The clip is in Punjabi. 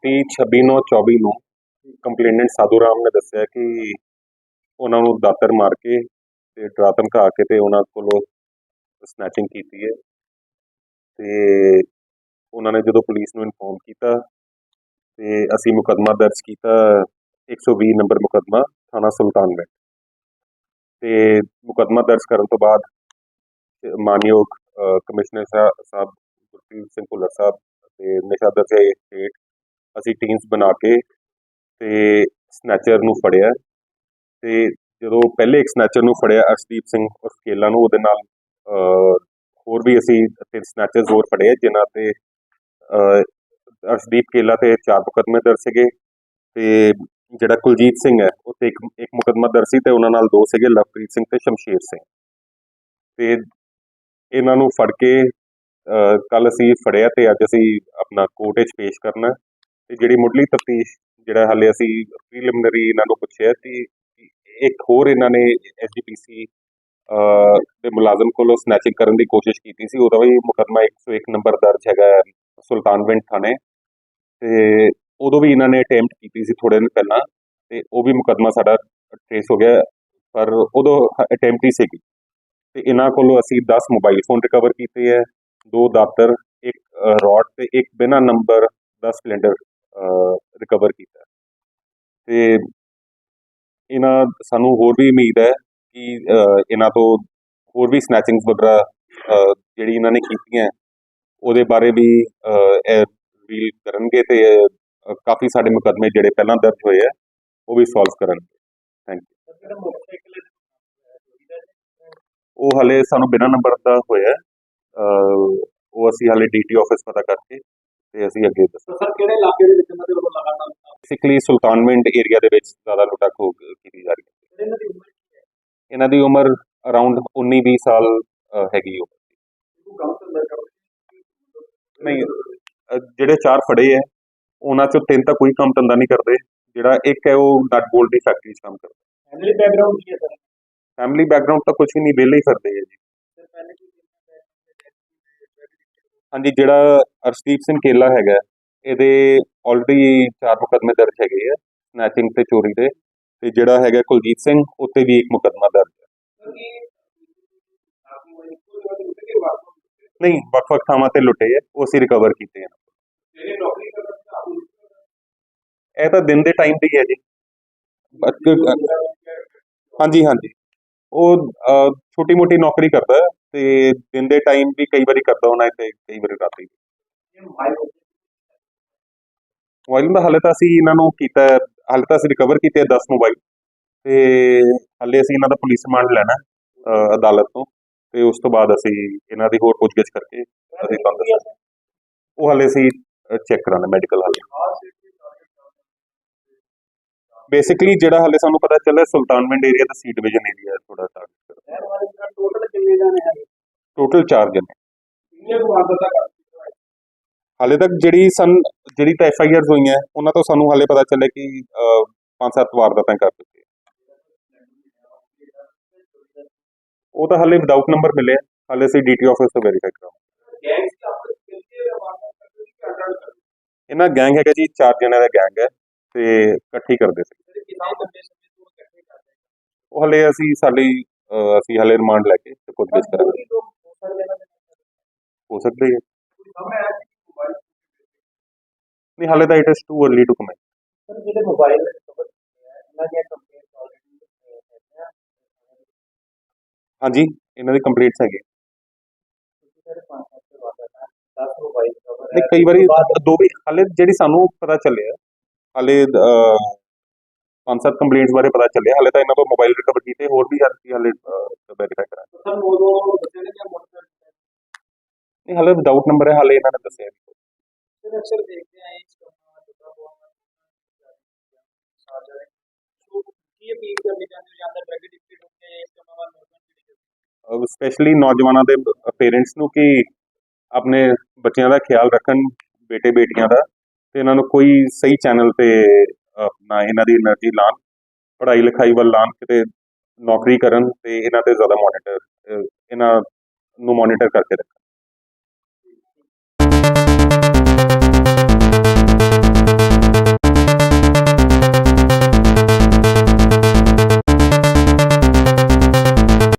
ਮਿਤੀ 26/9/24 ਨੂੰ ਕੰਪਲੇਨੈਂਟ ਸਾਧੂ ਰਾਮ ਨੇ ਦੱਸਿਆ ਕਿ ਉਹਨਾਂ ਨੂੰ ਦਾਤਰ ਮਾਰ ਕੇ ਤੇ ਡਰਾ ਧਮਕਾ ਕੇ ਤੇ ਉਹਨਾਂ ਕੋਲੋਂ ਸਨੈਚਿੰਗ ਕੀਤੀ ਹੈ। ਤੇ ਉਹਨਾਂ ਨੇ ਜਦੋਂ ਪੁਲਿਸ ਨੂੰ ਇਨਫੋਰਮ ਕੀਤਾ ਤੇ ਅਸੀਂ ਮੁਕੱਦਮਾ ਦਰਜ ਕੀਤਾ 120 ਨੰਬਰ ਮੁਕੱਦਮਾ ਥਾਣਾ ਸੁਲਤਾਨਗੰਜ ਤੇ ਮੁਕੱਦਮਾ ਦਰਜ ਕਰਨ ਤੋਂ ਬਾਅਦ ਮਾਨਯੋਗ ਕਮਿਸ਼ਨਰ ਸਾਹਿਬ ਗੁਰਪ੍ਰੀਤ ਸਿੰਘ ਭੁੱਲਰ ਸਾਹਿਬ ਤੇ ਨਸ਼ਾ ਦਰਜਾ ਸਟੇਟ ਅਸੀਂ ਟੀਮਸ ਬਣਾ ਕੇ ਤੇ ਸਨੈਚਰ ਨੂੰ ਫੜਿਆ ਤੇ ਜਦੋਂ ਪਹਿਲੇ ਇੱਕ ਸਨੈਚਰ ਨੂੰ ਫੜਿਆ ਅਰਸ਼ਦੀਪ ਸਿੰਘ ਉਸ ਕੇਲਾ ਨੂੰ, ਉਹਦੇ ਨਾਲ ਹੋਰ ਵੀ ਅਸੀਂ ਤਿੰਨ ਸਨੈਚਰਸ ਹੋਰ ਫੜੇ ਜਿਨ੍ਹਾਂ ਤੇ ਅਰਸ਼ਦੀਪ ਕੇਲਾ ਤੇ ਚਾਰ ਮੁਕੱਦਮੇ ਦਰਜ ਸੀਗੇ ਤੇ ਜਿਹੜਾ ਕੁਲਜੀਤ ਸਿੰਘ ਹੈ, ਉਹ ਤੇ ਇੱਕ ਇੱਕ ਮੁਕੱਦਮਾ ਦਰਜ ਸੀ ਤੇ ਉਹਨਾਂ ਨਾਲ ਦੋ ਸੀਗੇ, ਲਵਪ੍ਰੀਤ ਸਿੰਘ ਤੇ ਸ਼ਮਸ਼ੀਰ ਸਿੰਘ। ਤੇ ਇਹਨਾਂ ਨੂੰ ਫੜ ਕੇ ਕੱਲ ਅਸੀਂ ਫੜਿਆ ਤੇ ਅੱਜ ਅਸੀਂ ਆਪਣਾ ਕੋਰਟ ਵਿੱਚ ਪੇਸ਼ ਕਰਨਾ। ਤੇ ਜਿਹੜੀ ਮੁੱਢਲੀ ਤਫਤੀਸ਼ ਜਿਹੜਾ ਹਾਲੇ ਅਸੀਂ ਪ੍ਰੀਲਿਮਿਨਰੀ ਇਹਨਾਂ ਨੂੰ ਪੁੱਛਿਆ ਕਿ ਇੱਕ ਹੋਰ ਇਹਨਾਂ ਨੇ ਐਸਜੀਪੀਸੀ ਦੇ ਮੁਲਾਜ਼ਮ ਕੋਲੋਂ ਸਨੈਚਿੰਗ ਕਰਨ ਦੀ ਕੋਸ਼ਿਸ਼ ਕੀਤੀ ਸੀ, ਉਹਦਾ ਵੀ ਮੁਕੱਦਮਾ 101 ਨੰਬਰ ਦਰਜ ਹੈਗਾ ਹੈ ਸੁਲਤਾਨਵਿੰਡ ਥਾਣੇ। ਤੇ ਉਦੋਂ ਵੀ ਇਹਨਾਂ ਨੇ ਅਟੈਂਪਟ ਕੀਤੀ ਸੀ ਥੋੜੇ ਦਿਨ ਪਹਿਲਾਂ, ਤੇ ਉਹ ਵੀ ਮੁਕੱਦਮਾ ਸਾਡਾ ਟ੍ਰੇਸ ਹੋ ਗਿਆ, ਪਰ ਉਦੋਂ ਅਟੈਂਪਟ ਹੀ ਸੀਗੀ। ਤੇ ਇਹਨਾਂ ਕੋਲੋਂ ਅਸੀਂ 10 ਮੋਬਾਈਲ ਫੋਨ ਰਿਕਵਰ ਕੀਤੇ ਹੈ, ਦੋ ਦਾਤਰ, ਇੱਕ ਰੋਡ ਤੇ ਇੱਕ ਬਿਨਾ ਨੰਬਰ ਦਾ ਸਿਲੰਡਰ ਰਿਕਵਰ ਕੀਤਾ। ਤੇ ਇਹਨਾਂ ਸਾਨੂੰ ਹੋਰ ਵੀ ਉਮੀਦ ਹੈ ਕਿ ਇਹਨਾਂ ਤੋਂ ਹੋਰ ਵੀ ਸਨੈਚਿੰਗਸ ਵਗੈਰਾ ਜਿਹੜੀ ਇਹਨਾਂ ਨੇ ਕੀਤੀਆਂ ਉਹਦੇ ਬਾਰੇ ਵੀ ਰੀਲ ਕਰਨਗੇ ਤੇ ਕਾਫੀ ਸਾਡੇ ਮੁਕੱਦਮੇ ਜਿਹੜੇ ਪਹਿਲਾਂ ਦਰਜ ਹੋਏ ਆ ਉਹ ਵੀ ਸੋਲਵ ਕਰਨਗੇ। ਥੈਂਕ ਯੂ ਉਹ ਹਲੇ ਸਾਨੂੰ ਬਿਨਾਂ ਨੰਬਰ ਦਾ ਹੋਇਆ ਉਹ ਅਸੀਂ ਹਲੇ ਡੀਟੀ ਆਫਿਸ ਪਤਾ ਕਰਕੇ ਅਸੀਂ ਅੱਗੇ ਦੱਸਾਂ। ਸਰ ਕਿਹੜੇ ਇਲਾਕੇ ਦੇ ਵਿੱਚ ਇਹਨਾਂ ਦੇ ਵੱਲੋਂ ਲਗਾਤਾਰ ਬੇਸਿਕਲੀ ਸੁਲਤਾਨਵਿੰਡ ਏਰੀਆ ਦੇ ਵਿੱਚ ਜ਼ਿਆਦਾ ਲੁੱਟਾ ਖੋਹ ਕੀਤੀ ਜਾ ਰਹੀ ਹੈ। ਇਹਨਾਂ ਦੀ ਉਮਰ ਅਰਾਊਂਡ 19 20 ਸਾਲ ਹੈਗੀ ਉਹ ਨਹੀਂ ਜਿਹੜੇ ਚਾਰ ਫੜੇ ਹੈ ਉਹਨਾਂ ਚੋਂ ਤਿੰਨ ਤਾਂ ਕੋਈ ਕੰਮ ਧੰਦਾ ਨਹੀਂ ਕਰਦੇ। ਜਿਹੜਾ ਇੱਕ ਹੈ ਉਹ ਨਟ ਬੋਲਟ ਦੀ ਫੈਕਟਰੀ 'ਚ ਕੰਮ ਕਰਦਾ। ਫੈਮਿਲੀ ਬੈਕਗ੍ਰਾਉਂਡ ਕੀ ਹੈ ਸਰ? ਫੈਮਿਲੀ ਬੈਕਗ੍ਰਾਉਂਡ ਤਾਂ ਕੁਝ ਵੀ ਨਹੀਂ ਵਿਹਲੇ ਹੀ ਫਿਰਦੇ ਹੈ ਜੀ। ਹਾਂਜੀ ਜਿਹੜਾ ਅਰਸ਼ਦੀਪ ਸਿੰਘ ਕੇਲਾ ਹੈਗਾ ਇਹਦੇ ਆਲਰੇਡੀ ਚਾਰ ਮੁਕੱਦਮੇ ਦਰਜ ਹੈਗੇ ਆ ਸਨੈਚਿੰਗ ਤੇ ਚੋਰੀ ਦੇ ਤੇ ਜਿਹੜਾ ਹੈਗਾ ਕੁਲਜੀਤ ਸਿੰਘ ਉੱਤੇ ਵੀ ਇੱਕ ਮੁਕੱਦਮਾ ਦਰਜ ਹੈ ਤੇ ਨਹੀਂ ਵੱਖ-ਵੱਖ ਥਾਵਾਂ ਤੇ ਲੁੱਟੇ ਆ ਉਹ ਅਸੀਂ ਰਿਕਵਰ ਕੀਤੇ ਆ। ਇਹ ਤਾਂ ਦਿਨ ਦੇ ਟਾਈਮ ਦੀ ਹੈ ਜੀ। ਬਾਕੀ- ਹਾਂਜੀ ਹਾਂਜੀ। ਉਹ ਛੋਟੀ ਮੋਟੀ ਨੌਕਰੀ ਕਰਦਾ। ਹੈ ਤੇ ਦਿਨ ਦੇ ਟਾਈਮ ਵੀ ਕਈ ਵਾਰੀ ਕਰਦਾ ਹੋਣਾ ਤੇ ਕਈ ਵਾਰੀ ਰਾਤੀ। ਮੋਬਾਈਲ ਦਾ ਹਾਲੇ ਤਾਂ ਅਸੀਂ ਇਹਨਾਂ ਨੂੰ ਕੀਤਾ, ਹਾਲੇ ਤਾਂ ਅਸੀਂ ਰਿਕਵਰ ਕੀਤੇ 10 ਮੋਬਾਈਲ ਤੇ ਹਾਲੇ ਅਸੀਂ ਇਹਨਾਂ ਦਾ ਪੁਲਿਸ ਰਿਮਾਂਡ ਲੈਣਾ ਅਦਾਲਤ ਤੋਂ। ਤੇ ਉਸ ਤੋਂ ਬਾਅਦ ਅਸੀਂ ਇਹਨਾਂ ਦੀ ਹੋਰ ਪੁੱਛਗਿੱਛ ਕਰਕੇ ਅਸੀਂ ਤੁਹਾਨੂੰ ਦੱਸਾਂਗੇ ਉਹ ਹਾਲੇ ਅਸੀਂ ਚੈੱਕ ਕਰਾਣਾ ਮੈਡੀਕਲ ਹਾਲੇ। ਬੇਸਿਕਲੀ ਜਿਹੜਾ ਹਾਲੇ ਸਾਨੂੰ ਪਤਾ ਚੱਲਿਆ, ਸੁਲਤਾਨਵਿੰਡ ਏਰੀਆ ਦਾ ਸੀ ਡਿਵੀਜ਼ਨ ਏਰੀਆ ਥੋੜਾ ਟਾਰਗੇਟ ਰਹਿਣ ਵਾਲੇ ਦਾ ਟੋਟਲ ਕਿੰਨੇ ਜਾਣੇ। ਟੋਟਲ 4 ਜਣੇ ਕਿੰਨੇ ਵਾਰਦਾਤਾਂ ਹਾਲੇ ਤੱਕ ਜਿਹੜੀ ਸਨ ਜਿਹੜੀ ਤਾਂ ਐਫ ਆਈ ਆਰਸ ਹੋਈਆਂ ਉਹਨਾਂ ਤੋਂ ਸਾਨੂੰ ਹਾਲੇ ਪਤਾ ਚੱਲਿਆ ਕਿ ਅ, ਪੰਜ ਸੱਤ ਵਾਰਦਾਤਾਂ ਕਰ ਦਿੱਤੀਆਂ ਉਹ ਤਾਂ ਹਾਲੇ ਵਿਦਆਊਟ ਨੰਬਰ ਮਿਲੇ। ਹਾਲੇ ਅਸੀਂ ਡੀਟੀ ਆਫਿਸ ਤੋਂ ਵੈਰੀਫਾਈ ਕਰਾਂਗੇ। ਇਹਨਾਂ ਗੈਂਗ ਹੈਗਾ ਜੀ ਚਾਰ ਜਣਿਆਂ ਦਾ ਗੈਂਗ ਹੈ ਤੇ ਇਕੱਠੀ ਕਰਦੇ ਸੀ। ਉਹ ਹਾਲੇ ਅਸੀਂ ਸਾਡੀ ਅਸੀਂ ਹਾਲੇ ਰਿਮਾਂਡ ਲੈ ਕੇ ਤੇ ਪੁੱਛਗਿੱਛ ਕਰਾਂਗੇ। ਹੋ ਸਕਦੇ ਹੋ ਨਹੀਂ ਹਾਲੇ ਤਾਂ it is too early to comment sir ਜਿਹੜੇ ਮੋਬਾਈਲ ਇਹਨਾਂ ਦੀਆਂ ਕੰਪਲੇਂਟਸ ਆਲਰੇਡੀ ਹਾਂਜੀ ਇਹਨਾਂ ਦੀ ਕੰਪਲੀਟਸ ਹੈਗੇ। ਸਰ ਪੰਜ ਸੱਤ ਵਾਰਦਾਤਾਂ 10 ਮੋਬਾਈਲ ਕਵਰ ਨਹੀਂ ਕਈ ਵਾਰੀ ਦੋ ਵੀ ਹਾਲੇ ਜਿਹੜੀ ਸਾਨੂੰ ਪਤਾ ਚੱਲਿਆ ਹਾਲੇ ਅ, ਪੰਜ ਸੱਤ ਕੰਪਲੇਂਟਸ ਬਾਰੇ ਪਤਾ ਚੱਲਿਆ। ਹਾਲੇ ਤਾਂ ਇਹਨਾਂ ਤੋਂ ਮੋਬਾਈਲ ਰਿਕਵਰ ਕੀਤੇ ਹੋਰ ਵੀ ਅਸੀਂ ਹਾਲੇ ਵੈਰੀਫਾਈ ਕਰਾਂਗੇ। ਸਰ ਉਦੋਂ ਨੇ ਕਿਹਾ ਮੋਟਰਸਾਈਕਲ ਨਹੀਂ ਹਾਲੇ ਵਿਦਆਊਟ ਨੰਬਰ ਹੈ ਹਾਲੇ ਇਹਨਾਂ ਨੇ ਦੱਸਿਆ ਨਹੀਂ। ਫਿਰ ਅਕਸਰ ਦੇਖਦੇ ਆ ਇਸ ਕੰਮਾਂ ਦਾ ਬਹੁਤ ਸਾਜਾ ਸੋ ਕੀ ਅਪੀਲ ਕਰਨੀ ਚਾਹੁੰਦੇ ਹੋ? ਜਾਂ ਤਾਂ ਐਡਿਕਟਡ ਹੁੰਦੇ ਆ ਇਸ ਕੰਮਾਂ ਵੱਲ ਪੀੜ੍ਹੀ ਸਪੈਸ਼ਲੀ ਨੌਜਵਾਨਾਂ ਦੇ ਪੇਰੈਂਟਸ ਨੂੰ ਕਿ ਆਪਣੇ ਬੱਚਿਆਂ ਦਾ ਖਿਆਲ ਰੱਖਣ ਬੇਟੇ ਬੇਟੀਆਂ ਦਾ। ਤੇ ਇਹਨਾਂ ਨੂੰ ਕੋਈ ਸਹੀ ਚੈਨਲ ਤੇ ਆਪਣਾ ਇਹਨਾਂ ਦੀ એનર્ਜੀ ਲਾਣ ਪੜ੍ਹਾਈ ਲਿਖਾਈ ਵੱਲ ਲਾਣ ਕਿਤੇ ਨੌਕਰੀ ਕਰਨ ਤੇ ਇਹਨਾਂ ਤੇ ਜ਼ਿਆਦਾ ਮੋਨੀਟਰ ਇਹਨਾਂ ਨੂੰ ਮੋਨੀਟਰ ਕਰਕੇ ਰੱਖਣ।